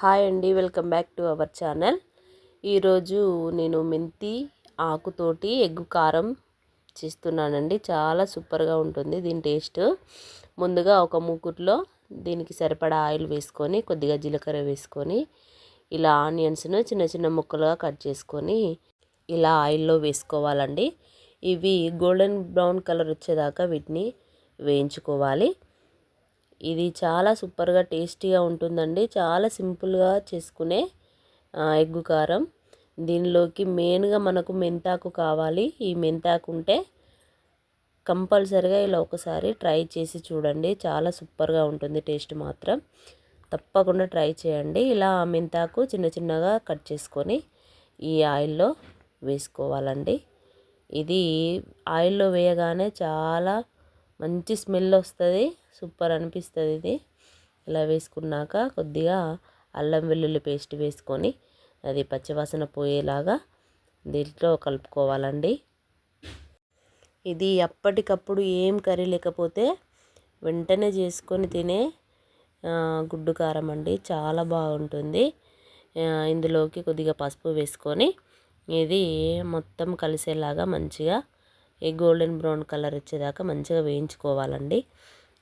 Hi అండి welcome back to our channel. ఈరోజు నేను మెంతి ఆకుతోటి ఎగ్గు కారం చేస్తున్నానండి. చాలా సూపర్గా ఉంటుంది దీని టేస్ట్. ముందుగా ఒక మూకుట్లో దీనికి సరిపడా ఆయిల్ వేసుకొని కొద్దిగా జీలకర్ర వేసుకొని ఇలా ఆనియన్స్ను చిన్న చిన్న ముక్కలుగా కట్ చేసుకొని ఇలా ఆయిల్లో వేసుకోవాలండి. ఇవి గోల్డెన్ బ్రౌన్ కలర్ వచ్చేదాకా వీటిని వేయించుకోవాలి. ఇది చాలా సూపర్గా టేస్టీగా ఉంటుందండి. చాలా సింపుల్గా చేసుకునే ఎగ్గు కారం. దీనిలోకి మెయిన్గా మనకు మెంతాకు కావాలి. ఈ మెంతాకు ఉంటే కంపల్సరిగా ఇలా ఒకసారి ట్రై చేసి చూడండి. చాలా సూపర్గా ఉంటుంది టేస్ట్ మాత్రం. తప్పకుండా ట్రై చేయండి. ఇలా మెంతాకు చిన్న చిన్నగా కట్ చేసుకొని ఈ ఆయిల్లో వేసుకోవాలండి. ఇది ఆయిల్లో వేయగానే చాలా మంచి స్మెల్ వస్తుంది. సూపర్ అనిపిస్తుంది ఇది. ఇలా వేసుకున్నాక కొద్దిగా అల్లం వెల్లుల్లి పేస్ట్ వేసుకొని అది పచ్చివాసన పోయేలాగా దీంట్లో కలుపుకోవాలండి. ఇది అప్పటికప్పుడు ఏం కర్రీ లేకపోతే వెంటనే చేసుకొని తినే గుడ్డు కారం అండి. చాలా బాగుంటుంది. ఇందులోకి కొద్దిగా పసుపు వేసుకొని ఇది మొత్తం కలిసేలాగా మంచిగా ఈ గోల్డెన్ బ్రౌన్ కలర్ వచ్చేదాకా మంచిగా వేయించుకోవాలండి.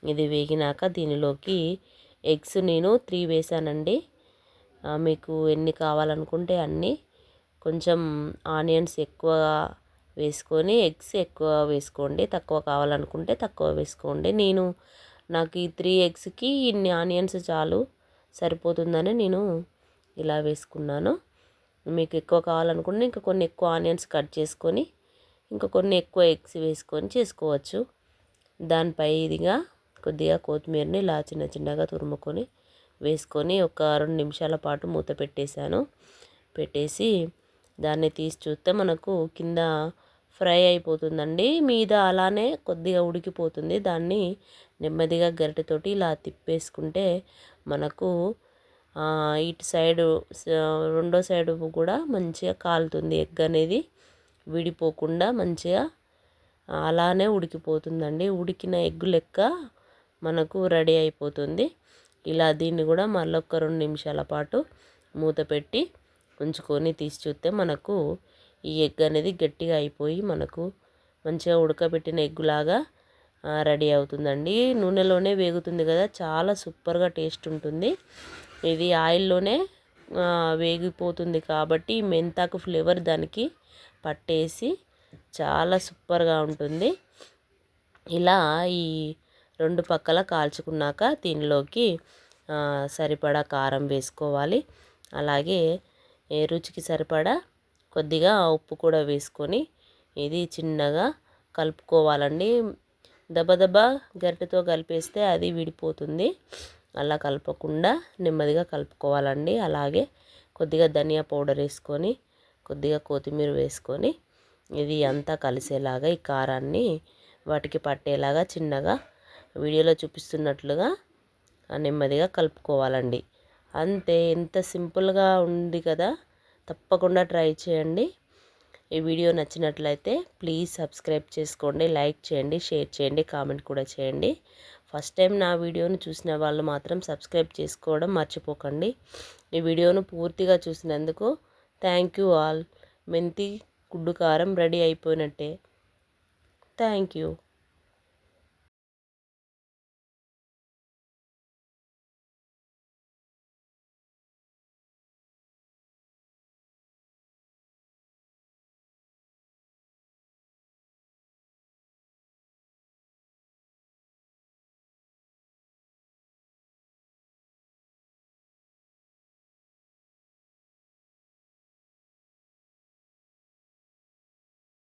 ఇది వేగినాక దీనిలోకి ఎగ్స్ నేను త్రీ వేసానండి. మీకు ఎన్ని కావాలనుకుంటే అన్నీ. కొంచెం ఆనియన్స్ ఎక్కువ వేసుకొని ఎగ్స్ ఎక్కువ వేసుకోండి. తక్కువ కావాలనుకుంటే తక్కువ వేసుకోండి. నేను నాకు ఈ త్రీ ఎగ్స్కి ఇన్ని ఆనియన్స్ చాలు సరిపోతుందని నేను ఇలా వేసుకున్నాను. మీకు ఎక్కువ కావాలనుకుంటే ఇంకా కొన్ని ఎక్కువ ఆనియన్స్ కట్ చేసుకొని ఇంకా కొన్ని ఎక్కువ ఎగ్స్ వేసుకొని చేసుకోవచ్చు. దానిపై ఇదిగా కొద్దిగా కొత్తిమీరని ఇలా చిన్న చిన్నగా తురుముకొని వేసుకొని ఒక రెండు నిమిషాల పాటు మూత పెట్టేశాను. పెట్టేసి దాన్ని తీసి చూస్తే మనకు కింద ఫ్రై అయిపోతుందండి. మీద అలానే కొద్దిగా ఉడికిపోతుంది. దాన్ని నెమ్మదిగా గరిటెతోటి ఇలా తిప్పేసుకుంటే మనకు ఇటు సైడు రెండో సైడు కూడా మంచిగా కాలుతుంది ఎగ్ అనేది. విడిపోకుండా మంచిగా అలానే ఉడికిపోతుందండి. ఉడికిన ఎగ్గు లెక్క మనకు రెడీ అయిపోతుంది. ఇలా దీన్ని కూడా మళ్ళీ ఒక రెండు నిమిషాల పాటు మూత పెట్టి ఉంచుకొని తీసి చూస్తే మనకు ఈ ఎగ్ అనేది గట్టిగా అయిపోయి మనకు మంచిగా ఉడకబెట్టిన ఎగ్గులాగా రెడీ అవుతుందండి. నూనెలోనే వేగుతుంది కదా చాలా సూపర్గా టేస్ట్ ఉంటుంది. ఇది ఆయిల్లోనే వేగిపోతుంది కాబట్టి మెంతాకు ఫ్లేవర్ దానికి పట్టేసి చాలా సూపర్గా ఉంటుంది. ఇలా ఈ రెండు పక్కల కాల్చుకున్నాక దీనిలోకి సరిపడా కారం వేసుకోవాలి. అలాగే రుచికి సరిపడా కొద్దిగా ఉప్పు కూడా వేసుకొని ఇది చిన్నగా కలుపుకోవాలండి. దబదబా గరిటెతో కలిపేస్తే అది విడిపోతుంది. అలా కలపకుండా నెమ్మదిగా కలుపుకోవాలండి. అలాగే కొద్దిగా ధనియా పౌడర్ వేసుకొని కొద్దిగా కొత్తిమీర వేసుకొని ఇది అంతా కలిసేలాగా ఈ కారాన్ని వాటికి పట్టేలాగా చిన్నగా వీడియోలో చూపిస్తున్నట్లుగా నెమ్మదిగా కలుపుకోవాలండి. అంతే ఎంత సింపుల్గా ఉంది కదా? తప్పకుండా ట్రై చేయండి. ఈ వీడియో నచ్చినట్లయితే ప్లీజ్ సబ్స్క్రైబ్ చేసుకోండి లైక్ చేయండి షేర్ చేయండి కామెంట్ కూడా చేయండి. ఫస్ట్ టైం నా వీడియోను చూసిన వాళ్ళు మాత్రం సబ్స్క్రైబ్ చేసుకోవడం మర్చిపోకండి. ఈ వీడియోను పూర్తిగా చూసినందుకు థ్యాంక్ యూ ఆల్ మెంతి గుడ్డు కారం రెడీ అయిపోయినట్టే. Thank you